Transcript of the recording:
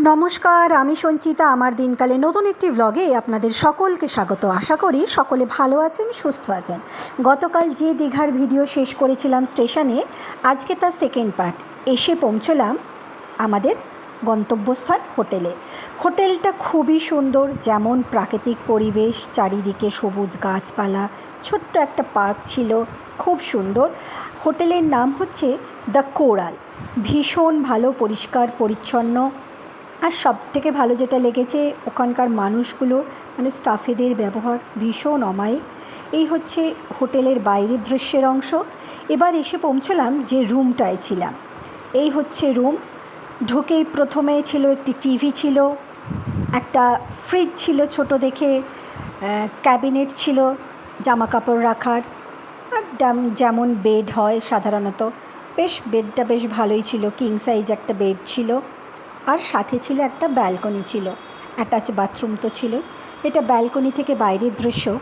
নমস্কার, আমি সঞ্চিতা। আমার দিনকালে নতুন একটি ব্লগে আপনাদের সকলকে স্বাগত। আশা করি সকলে ভালো আছেন, সুস্থ আছেন। গতকাল যে দীঘার ভিডিও শেষ করেছিলাম স্টেশনে, আজকে তার সেকেন্ড পার্ট এসে পৌঁছলাম আমাদের গন্তব্যস্থান হোটেলে। হোটেলটা খুবই সুন্দর, যেমন প্রাকৃতিক পরিবেশ, চারিদিকে সবুজ গাছপালা, ছোট্ট একটা পার্ক ছিল, খুব সুন্দর। হোটেলের নাম হচ্ছে দ্য কোরাল। ভীষণ ভালো, পরিষ্কার, পরিচ্ছন্ন। আর সব থেকে ভালো যেটা লেগেছে ওখানকার মানুষগুলো মানে স্টাফেদের ব্যবহার ভীষণ অমায়িক। এই হচ্ছে হোটেলের বাইরের দৃশ্যের অংশ। এবার এসে পৌঁছলাম যে রুমটায় ছিলাম। এই হচ্ছে রুম। ঢুকেই প্রথমে ছিল একটি টিভি ছিল, একটা ফ্রিজ ছিল ছোট দেখে ক্যাবিনেট ছিল জামা কাপড় রাখার। আর যেমন বেড হয় সাধারণত। বেশ বেডটা বেশ ভালোই ছিল কিং সাইজ একটা বেড ছিল। আর সাথে ছিল একটা ব্যালকনি ছিল। অ্যাটাচ বাথরুম তো ছিল। এটা ব্যালকনি থেকে বাইরের দৃশ্য।